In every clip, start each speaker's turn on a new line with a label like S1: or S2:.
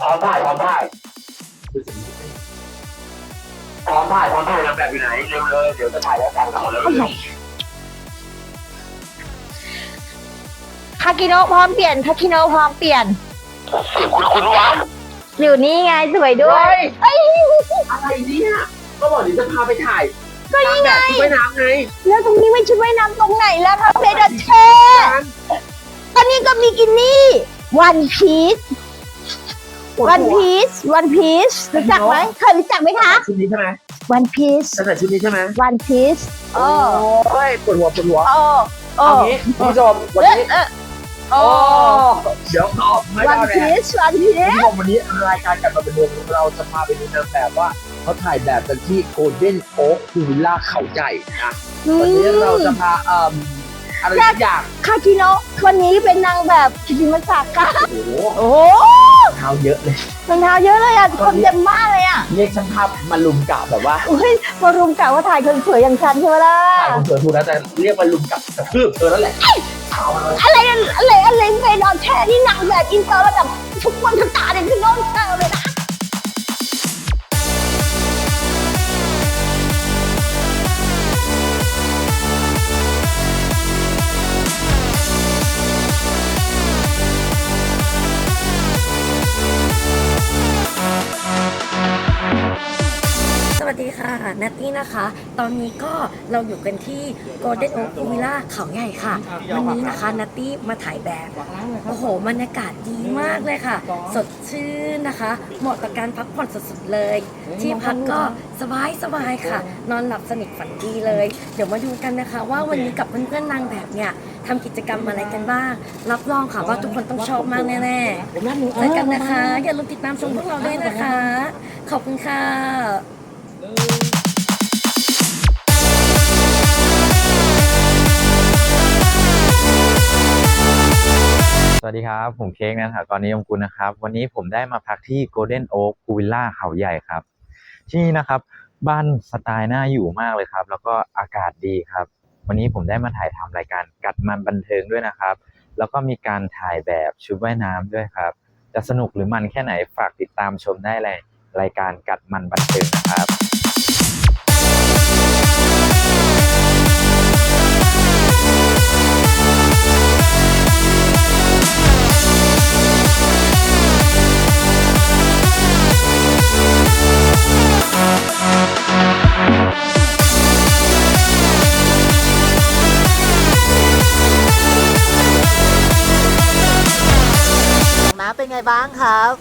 S1: พร้อมถ่ายพร้อมถ่ายพร้อมถ่ายพร้อมถ่ายนางแบบอยู่ไหนเร็วเลยเดี๋ยวจะถ่ายแล้วกันก่อนแล้วเลย
S2: คากิโนะพร้อมเปลี่ยนคากิโนะพร้อมเปลี่ยน
S1: เสียงคุณคุณวะ
S2: อยู่นี่ไงสวยด้วยเอ้ย
S1: อะไรเนี่ยก็บอกเดี๋ยวจะพาไปถ่าย
S2: ก็นี่ไง
S1: ชุดว่ายน้ำไง
S2: แล้วตรงนี้ไม่ชุดว่ายน้ำตรงไหนแล้วคะเพดานเทตอนนี้ก็มีกินนี่วันพี ซวันพีซวันพีซรู้จักไหมเคยรู้จักไหมคะ
S1: ชุดนี้ใช่ไหม
S2: วันพีซ
S1: จะใส่ชุดนี้ใช่ไหม
S2: วันพีซโอ้
S1: โอ้ยปวดหัวปวดหัว
S2: โอ้โอ้
S1: เอางี้คุณผู้ชมวัน
S2: เอ๊ะ
S1: นี้
S2: เอ๊ะโอ้
S1: เดี๋ยวตอบไม่
S2: วัน
S1: ได้
S2: พี
S1: แล้ว
S2: ซวันพี
S1: คุณ
S2: ซ
S1: ผู้ชมวันนี้รายการกลับมาเป็นวงเราจะพาไปดูนางแบบว่าเขาถ่ายแบบกันที่โกลเด้นโอ๊กพูวิลล่าเขาใหญ่นะวันนี้เราจะพาเอ่ออะไรสักอย่าง
S2: คากิโนะวันนี้เป็นนางแบบคิจิมาสากะ
S1: โอ้โห
S2: โอ้โห
S1: เท้าเยอะเลย
S2: รองเท้าเยอะเลยอะคนเต็มมากเลยอะ
S1: เรียกช่างภาพมาลุมกะแบบว่า
S2: อุ้ยมารุมกะว่าถ่ายคนสวยอย่างฉันใช่ไหมล่ะ
S1: ถ่ายคนสวยถูกแล้วแต่เรียกมาลุมกะกระทืบเธอแล้วแหละเอาเลย
S2: อะไรกันอะไรอะไรไปนอนแช่ที่นางแบบอินเตอร์ระดับทุกคนทั้งตาเนี่ยคือโดนเตอร์เลย
S3: ค่ะนัตตี้นะคะ ตอนนี้ก็เราอยู่กันที่ Golden Oak Villa เขาใหญ่ค่ะ วันนี้นะคะนัตตี้มาถ่ายแบบ โอ้โหบรรยากาศดีมากเลยค่ะ สดชื่นนะคะ เหมาะกับการพักผ่อนสุดๆเลย ที่พักก็สบายสบายๆค่ะ นอนหลับสนิทฝันดีเลย เดี๋ยวมาดูกันนะคะ ว่าวันนี้กับเพื่อนๆนางแบบเนี่ยทำกิจกรรมอะไรกันบ้าง รับรองค่ะว่าทุกคนต้องชอบมากแน่ๆเจอกันนะคะ อย่าลืมติดตามชมพวกเราด้วยนะคะ ขอบคุณค่ะ
S4: ดีครับ ผมเค้กนะถากรนิยมกุลนะครับ วันนี้ผมได้มาพักที่ Golden Oak p o o l Villa เขาใหญ่ครับที่นี่นะครับบ้านสไตล์น่าอยู่มากเลยครับ แล้วก็อากาศดีครับ วันนี้ผมได้มาถ่ายทำรายการกัดมันบันเทิงด้วยนะครับ แล้วก็มีการถ่ายแบบชุดว่ายน้ำด้วยครับ จะสนุกหรือมันแค่ไหนฝากติดตามชมได้เลยรายการกัดมันบันเทิงนะครับ
S2: ไงบ้างครับ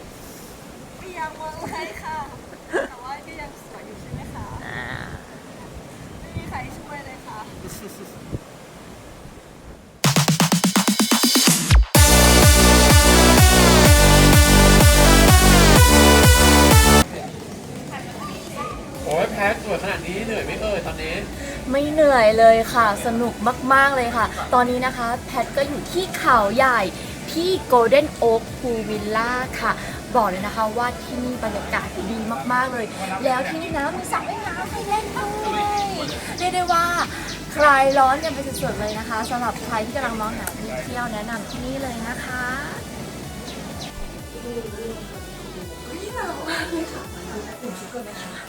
S5: เปียกหมดเลยค่ะ แต่ว่าก็ยังสวยอยู่ใช่ไหมคะ ไม่มีใครช่วยเลยค่ะ
S6: โอ้ยแพ็คสวยขนาดนี้เหนื่อยไหม่เอ่ยตอนนี้
S3: ไม่เหนื่อยเลยค่ะ สนุกมาก ๆ เลยค่ะ ตอนนี้นะคะ แพทก็อยู่ที่เขาใหญ่ ที่ Golden Oak Pool Villa ค่ะ บอกเลยนะคะว่าที่นี่บรรยากาศดีมากๆเลย แล้วที่นี่นะมีสระว่ายน้ำให้เล่นด้วยเรียกได้ว่าคลายร้อนกันไปสุดๆเลยนะคะสำหรับใครที่กำลังมองหาที่เที่ยวแนะนำที่นี่เลยนะคะ
S6: เลิ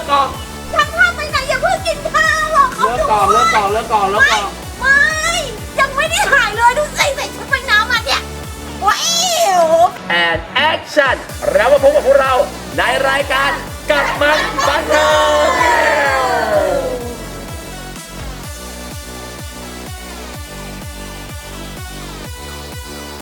S6: กก่อน
S2: ทำข้าวไปไหนอย่าเพิ่งกินข้าวหรอกเขา
S6: เลิกก่อนเลิกก่อนเลิกก่อนเลิกก่อน
S2: ไม่ ยังไม่ได้หายเลยดูใส่ใส่ชุดว่ายน้ำมาเนี่ยว้าว
S6: แอนแอคชั่นเรามาพบกับพวกเราในรายการกัดมันบันเทิง